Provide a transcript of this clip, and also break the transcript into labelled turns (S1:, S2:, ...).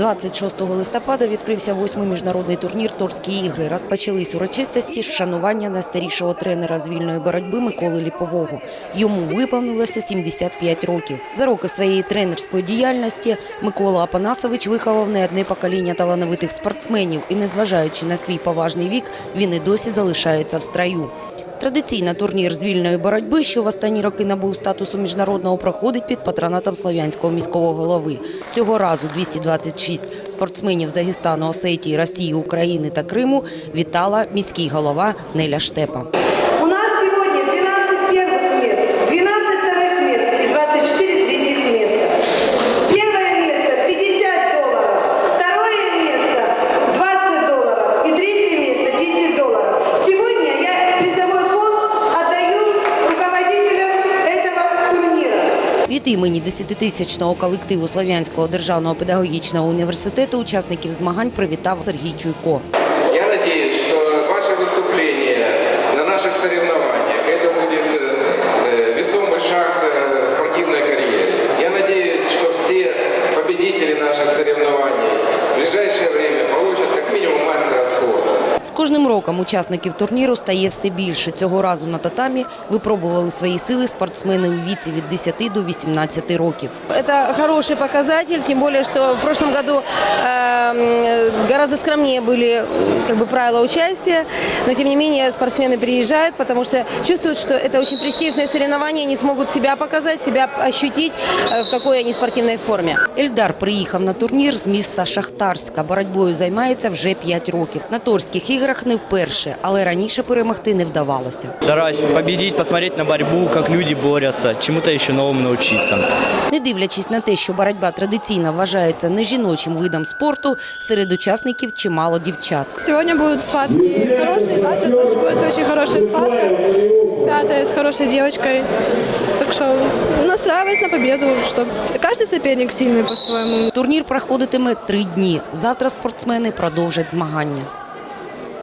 S1: 26 листопада відкрився восьмий міжнародний турнір «Торські ігри». Розпочались урочистості вшанування найстарішого тренера з вільної боротьби Миколи Ліпового. Йому виповнилося 75 років. За роки своєї тренерської діяльності Микола Апанасович виховав не одне покоління талановитих спортсменів і, незважаючи на свій поважний вік, він і досі залишається в строю. Традиційно турнір з вільної боротьби, що в останні роки набув статусу міжнародного, проходить під патронатом Слов'янського міського голови. Цього разу 226 спортсменів з Дагестану, Осетії, Росії, України та Криму вітала міський голова Неля Штепа. імені 10-тисячного колективу Слов'янського державного педагогічного університету учасників змагань привітав Сергій Чуйко.
S2: Я надеюсь, что ваше выступление на наших соревнованиях это будет э, весомый шаг э, в спортивной карьере. Я надеюсь, что все победители
S1: кожним роком учасників турніру стає все більше. Цього разу на татамі випробували свої сили спортсмени у віці від 10 до 18 років.
S3: Це хороший показатель, тим більше, що в прошлом году э, гораздо скромнее были м, как бы, правила участия, но тем не менее спортсмены приезжают, потому что чувствуют, что это очень престижное соревнование, они смогут себя показать, себя ощутить, э, в какой они спортивной форме.
S1: Ельдар приїхав на турнір з міста Шахтарська. Боротьбою займається вже 5 років. На торських іграх не вперше, але раніше перемогти не вдавалося.
S4: Стараюсь победить, посмотреть на борьбу, как люди борются, чему-то еще новому научиться.
S1: Не дивлячись на те, що боротьба традиційно вважається не жіночим видом спорту, серед учасників чимало дівчат.
S5: Сегодня будут схватки хорошие, завтра тоже будет очень хорошая схватка. Пятая с хорошей девочкой. Так что настраиваюсь на победу, что каждый соперник сильный по-своему.
S1: Турнір проходитиме три дні. Завтра спортсмени продовжать змагання.